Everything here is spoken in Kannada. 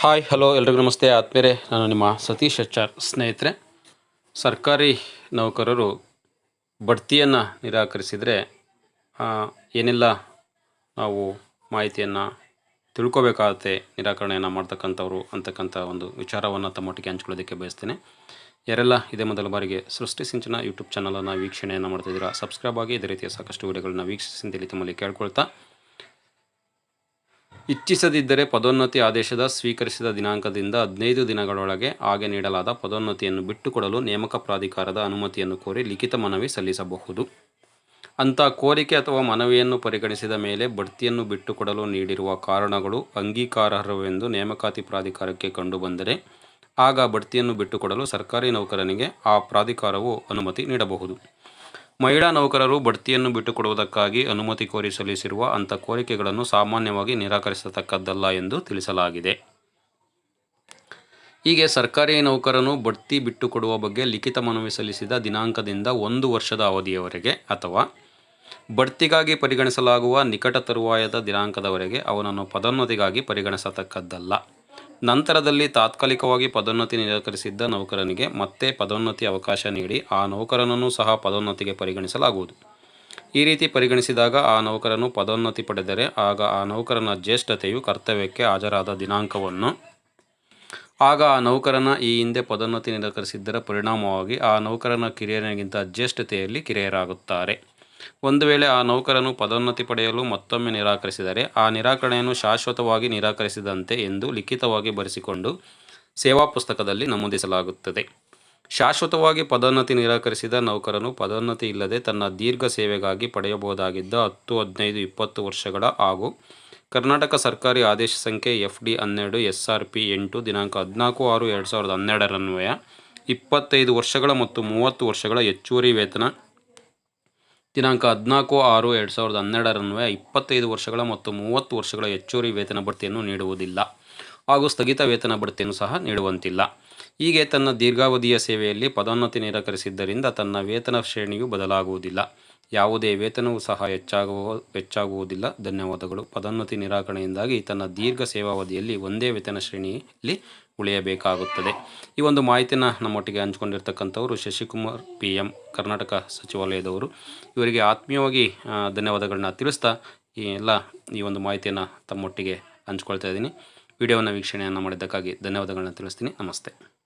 ಹಾಯ್, ಹಲೋ, ಎಲ್ರಿಗೂ ನಮಸ್ತೆ. ಆತ್ಮೇರೆ ನಾನು ನಿಮ್ಮ ಸತೀಶ್ ಎಚ್ ಆರ್ ಸ್ನೇಹಿತರೆ. ಸರ್ಕಾರಿ ನೌಕರರು ಬಡ್ತಿಯನ್ನು ನಿರಾಕರಿಸಿದರೆ ಏನೆಲ್ಲ ನಾವು ಮಾಹಿತಿಯನ್ನು ತಿಳ್ಕೋಬೇಕಾಗತ್ತೆ ನಿರಾಕರಣೆಯನ್ನು ಮಾಡ್ತಕ್ಕಂಥವ್ರು ಅಂತಕ್ಕಂಥ ಒಂದು ವಿಚಾರವನ್ನು ತಮ್ಮೊಟ್ಟಿಗೆ ಹಂಚ್ಕೊಳ್ಳೋದಕ್ಕೆ ಬಯಸ್ತೇನೆ. ಯಾರೆಲ್ಲ ಇದೇ ಮೊದಲ ಬಾರಿಗೆ ಸೃಷ್ಟಿ ಸಿಂಚನ ಯೂಟ್ಯೂಬ್ ಚಾನಲನ್ನು ವೀಕ್ಷಣೆಯನ್ನು ಮಾಡ್ತಿದ್ದೀರಾ, ಸಬ್ಸ್ಕ್ರೈಬ್ ಆಗಿ ಇದೇ ರೀತಿಯ ಸಾಕಷ್ಟು ವಿಡಿಯೋಗಳನ್ನ ವೀಕ್ಷಿಸಿ ತಮ್ಮಲ್ಲಿ ಕೇಳ್ಕೊಳ್ತಾ ಇಚ್ಛಿಸದಿದ್ದರೆ ಪದೋನ್ನತಿ ಆದೇಶದ ಸ್ವೀಕರಿಸಿದ ದಿನಾಂಕದಿಂದ ಹದಿನೈದು ದಿನಗಳೊಳಗೆ ಹಾಗೆ ನೀಡಲಾದ ಪದೋನ್ನತಿಯನ್ನು ಬಿಟ್ಟುಕೊಡಲು ನೇಮಕ ಪ್ರಾಧಿಕಾರದ ಅನುಮತಿಯನ್ನು ಕೋರಿ ಲಿಖಿತ ಮನವಿ ಸಲ್ಲಿಸಬಹುದು. ಅಂಥ ಕೋರಿಕೆ ಅಥವಾ ಮನವಿಯನ್ನು ಪರಿಗಣಿಸಿದ ಮೇಲೆ ಬಡ್ತಿಯನ್ನು ಬಿಟ್ಟುಕೊಡಲು ನೀಡಿರುವ ಕಾರಣಗಳು ಅಂಗೀಕಾರಾರ್ಹವೆಂದು ನೇಮಕಾತಿ ಪ್ರಾಧಿಕಾರಕ್ಕೆ ಕಂಡುಬಂದರೆ ಆಗ ಬಡ್ತಿಯನ್ನು ಬಿಟ್ಟುಕೊಡಲು ಸರ್ಕಾರಿ ನೌಕರನಿಗೆ ಆ ಪ್ರಾಧಿಕಾರವು ಅನುಮತಿ ನೀಡಬಹುದು. ಮಹಿಳಾ ನೌಕರರು ಬಡ್ತಿಯನ್ನು ಬಿಟ್ಟುಕೊಡುವುದಕ್ಕಾಗಿ ಅನುಮತಿ ಕೋರಿ ಸಲ್ಲಿಸಿರುವ ಅಂಥ ಕೋರಿಕೆಗಳನ್ನು ಸಾಮಾನ್ಯವಾಗಿ ನಿರಾಕರಿಸತಕ್ಕದ್ದಲ್ಲ ಎಂದು ತಿಳಿಸಲಾಗಿದೆ. ಹೀಗೆ ಸರ್ಕಾರಿ ನೌಕರನು ಬಡ್ತಿ ಬಿಟ್ಟುಕೊಡುವ ಬಗ್ಗೆ ಲಿಖಿತ ಮನವಿ ಸಲ್ಲಿಸಿದ ದಿನಾಂಕದಿಂದ ಒಂದು ವರ್ಷದ ಅವಧಿಯವರೆಗೆ ಅಥವಾ ಬಡ್ತಿಗಾಗಿ ಪರಿಗಣಿಸಲಾಗುವ ನಿಕಟ ತರುವಾಯದ ದಿನಾಂಕದವರೆಗೆ ಅವನನ್ನು ಪದೋನ್ನತಿಗಾಗಿ ಪರಿಗಣಿಸತಕ್ಕದ್ದಲ್ಲ. ನಂತರದಲ್ಲಿ ತಾತ್ಕಾಲಿಕವಾಗಿ ಪದೋನ್ನತಿ ನಿರಾಕರಿಸಿದ್ದ ನೌಕರನಿಗೆ ಮತ್ತೆ ಪದೋನ್ನತಿ ಅವಕಾಶ ನೀಡಿ ಆ ನೌಕರನನ್ನು ಸಹ ಪದೋನ್ನತಿಗೆ ಪರಿಗಣಿಸಲಾಗುವುದು. ಈ ರೀತಿ ಪರಿಗಣಿಸಿದಾಗ ಆ ನೌಕರನು ಪದೋನ್ನತಿ ಪಡೆದರೆ ಆಗ ಆ ನೌಕರನ ಜ್ಯೇಷ್ಠತೆಯು ಕರ್ತವ್ಯಕ್ಕೆ ಹಾಜರಾದ ದಿನಾಂಕವನ್ನು, ಆಗ ಆ ನೌಕರನ ಈ ಹಿಂದೆ ಪದೋನ್ನತಿ ನಿರಾಕರಿಸಿದ್ದರ ಪರಿಣಾಮವಾಗಿ ಆ ನೌಕರನ ಕಿರಿಯರಿಗಿಂತ ಜ್ಯೇಷ್ಠತೆಯಲ್ಲಿ ಕಿರಿಯರಾಗುತ್ತಾರೆ. ಒಂದು ವೇಳೆ ಆ ನೌಕರನು ಪದೋನ್ನತಿ ಪಡೆಯಲು ಮತ್ತೊಮ್ಮೆ ನಿರಾಕರಿಸಿದರೆ ಆ ನಿರಾಕರಣೆಯನ್ನು ಶಾಶ್ವತವಾಗಿ ನಿರಾಕರಿಸಿದಂತೆ ಎಂದು ಲಿಖಿತವಾಗಿ ಬರೆಸಿಕೊಂಡು ಸೇವಾ ಪುಸ್ತಕದಲ್ಲಿ ನಮೂದಿಸಲಾಗುತ್ತದೆ. ಶಾಶ್ವತವಾಗಿ ಪದೋನ್ನತಿ ನಿರಾಕರಿಸಿದ ನೌಕರನು ಪದೋನ್ನತಿ ಇಲ್ಲದೆ ತನ್ನ ದೀರ್ಘ ಸೇವೆಗಾಗಿ ಪಡೆಯಬಹುದಾಗಿದ್ದ ಹತ್ತು ಹದಿನೈದು ಇಪ್ಪತ್ತು ವರ್ಷಗಳ ಹಾಗೂ ಕರ್ನಾಟಕ ಸರ್ಕಾರಿ ಆದೇಶ ಸಂಖ್ಯೆ ಎಫ್ ಡಿ ಹನ್ನೆರಡು ಎಸ್ ಆರ್ ಪಿ ಎಂಟು, ದಿನಾಂಕ ಹದಿನಾಲ್ಕು ಆರು, ಎರಡು ಸಾವಿರದ ಹನ್ನೆರಡರನ್ವಯ ಇಪ್ಪತ್ತೈದು ವರ್ಷಗಳ ಮತ್ತು ಮೂವತ್ತು ವರ್ಷಗಳ ಹೆಚ್ಚುವರಿ ವೇತನ ದಿನಾಂಕ ಹದಿನಾಲ್ಕು ಆರು ಎರಡು ಸಾವಿರದ ಹನ್ನೆರಡರನ್ವಯ ಇಪ್ಪತ್ತೈದು ವರ್ಷಗಳ ಮತ್ತು ಮೂವತ್ತು ವರ್ಷಗಳ ಹೆಚ್ಚುವರಿ ವೇತನ ಬಡ್ತಿಯನ್ನು ನೀಡುವುದಿಲ್ಲ ಹಾಗೂ ಸ್ಥಗಿತ ವೇತನ ಬಡ್ತಿಯನ್ನು ಸಹ ನೀಡುವಂತಿಲ್ಲ. ಹೀಗೆ ತನ್ನ ದೀರ್ಘಾವಧಿಯ ಸೇವೆಯಲ್ಲಿ ಪದೋನ್ನತಿ ನಿರಾಕರಿಸಿದ್ದರಿಂದ ತನ್ನ ವೇತನ ಶ್ರೇಣಿಯು ಬದಲಾಗುವುದಿಲ್ಲ. ಯಾವುದೇ ವೇತನವೂ ಸಹ ಹೆಚ್ಚಾಗುವ, ಹೆಚ್ಚಾಗುವುದಿಲ್ಲ. ಧನ್ಯವಾದಗಳು. ಪದೋನ್ನತಿ ನಿರಾಕರಣೆಯಿಂದಾಗಿ ತನ್ನ ದೀರ್ಘ ಸೇವಾವಧಿಯಲ್ಲಿ ಒಂದೇ ವೇತನ ಶ್ರೇಣಿಯಲ್ಲಿ ಉಳಿಯಬೇಕಾಗುತ್ತದೆ. ಈ ಒಂದು ಮಾಹಿತಿನ ನಮ್ಮೊಟ್ಟಿಗೆ ಹಂಚಿಕೊಂಡಿರ್ತಕ್ಕಂಥವರು ಶಶಿಕುಮಾರ್ ಪಿ ಎಂ ಕರ್ನಾಟಕ ಸಚಿವಾಲಯದವರು. ಇವರಿಗೆ ಆತ್ಮೀಯವಾಗಿ ಧನ್ಯವಾದಗಳನ್ನ ತಿಳಿಸ್ತಾ ಈ ಎಲ್ಲ, ಈ ಒಂದು ಮಾಹಿತಿಯನ್ನು ತಮ್ಮೊಟ್ಟಿಗೆ ಹಂಚ್ಕೊಳ್ತಾ ಇದ್ದೀನಿ. ವಿಡಿಯೋವನ್ನು ವೀಕ್ಷಣೆಯನ್ನು ಮಾಡಿದ್ದಕ್ಕಾಗಿ ಧನ್ಯವಾದಗಳನ್ನ ತಿಳಿಸ್ತೀನಿ. ನಮಸ್ತೆ.